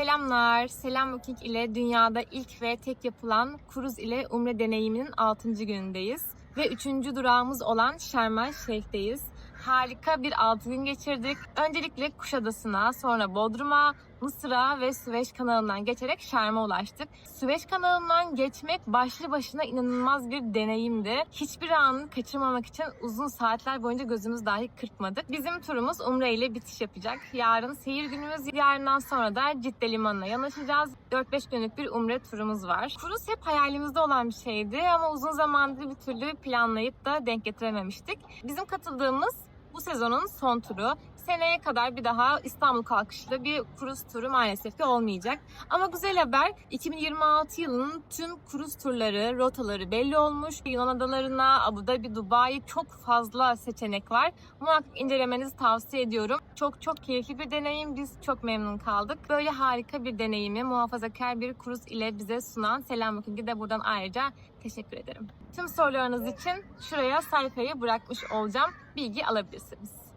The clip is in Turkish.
Selamlar. Selam Booking ile dünyada ilk ve tek yapılan kruz ile umre deneyiminin 6. günündeyiz. Ve 3. durağımız olan Şarm El Şeyh'teyiz. Harika bir 6 gün geçirdik. Öncelikle Kuşadası'na, sonra Bodrum'a, Mısır'a ve Süveyş kanalından geçerek Şarm'a ulaştık. Süveyş kanalından geçmek başlı başına inanılmaz bir deneyimdi. Hiçbir anını kaçırmamak için uzun saatler boyunca gözümüz dahi kırpmadık. Bizim turumuz Umre ile bitiş yapacak. Yarın seyir günümüz, yarından sonra da Cidde Limanı'na yanaşacağız. 4-5 günlük bir Umre turumuz var. Kruz hep hayalimizde olan bir şeydi ama uzun zamandır bir türlü planlayıp da denk getirememiştik. Bizim katıldığımız sezonun son turu. Seneye kadar bir daha İstanbul kalkışlı bir kruz turu maalesef ki olmayacak. Ama güzel haber 2026 yılının tüm kruz turları, rotaları belli olmuş. Yunan adalarına, Abu Dhabi, Dubai çok fazla seçenek var. Muhakkak incelemenizi tavsiye ediyorum. Çok çok keyifli bir deneyim. Biz çok memnun kaldık. Böyle harika bir deneyimi muhafazakar bir kruz ile bize sunan Selam Booking'e de buradan ayrıca teşekkür ederim. Tüm sorularınız için şuraya sayfayı bırakmış olacağım. Bilgi alabilirsiniz.